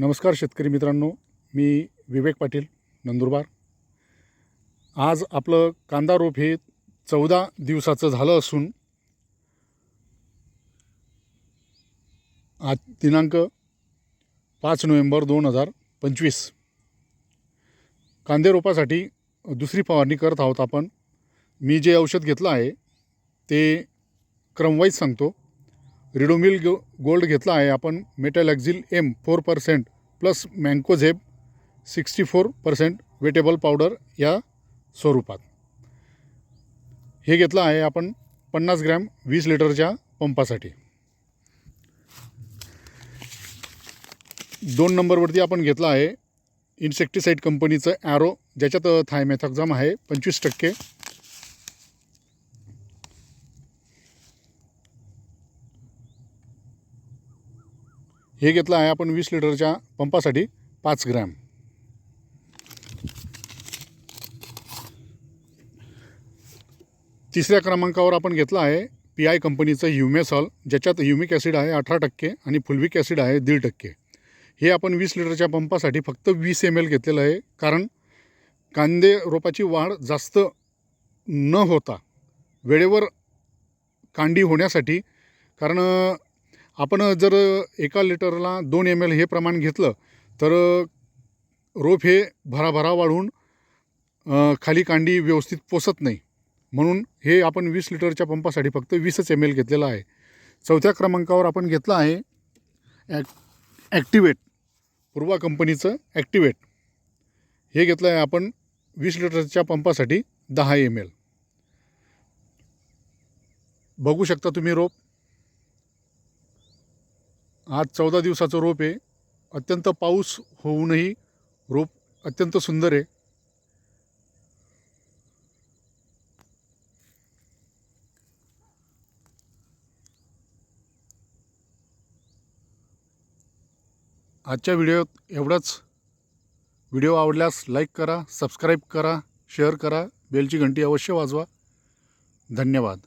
नमस्कार शेतकरी मित्रांनो मी विवेक पाटील नंदुरबार. आज आपलं कांदा रोप हे चौदा दिवसाचं झालं असून आज दिनांक पाच नोव्हेंबर दोन हजार पंचवीस. कांदे रोपासाठी दुसरी फवारणी करत आहोत आपण. मी जे औषध घेतलं आहे ते क्रमवाईज सांगतो. रिडोमिल गो गोल्ड घेतला आहे. आपण metalaxyl M four percent plus mancozeb sixty four percent wettable powder या स्वरूपात. हे घेतलं आहे आपण पन्नास ग्रॅम वीस लिटरच्या पंपासाठी. दोन नंबरवरती आपण घेतलं आहे. इन्सेक्टिसाईड कंपनीचं ॲरो ज्याच्यात थायमॅथॉक्झाम आहे पंचवीस टक्के. हे घेतलं आहे आपण वीस लिटरच्या पंपासाठी पाच ग्रॅम. तिसऱ्या क्रमांकावर आपण घेतलं आहे पी आय कंपनीचं ह्युमेसॉल ज्याच्यात ह्युमिक ॲसिड आहे अठरा टक्के आणि फुलविक ॲसिड आहे दीड टक्के. हे आपण वीस लिटरच्या पंपासाठी फक्त वीस एम एल घेतलेलं आहे कारण कांदे रोपाची वाढ जास्त न होता वेळेवर कांडी होण्यासाठी कारण आपण जर एका लिटरला दोन एम एल हे प्रमाण घेतलं तर रोप हे भराभरा वाढून खाली कांडी व्यवस्थित पोसत नाही. म्हणून हे आपण वीस लिटरच्या पंपासाठी फक्त वीसच एम एल घेतलेलं आहे. चौथ्या क्रमांकावर आपण घेतलं आहे ॲक ॲक्टिवेट. पूर्वा कंपनीचं ॲक्टिवेट. हे घेतलं आहे आपण वीस लिटरच्या पंपासाठी दहा एम एल बघू शकता तुम्ही रोप. आज चौदा दिवसाचं रोप आहे. अत्यंत पाऊस होऊनही रोप अत्यंत सुंदर आहे. आजच्या व्हिडिओत एवढंच. व्हिडिओ आवडल्यास लाईक करा सबस्क्राईब करा शेअर करा बेलची घंटी अवश्य वाजवा. धन्यवाद.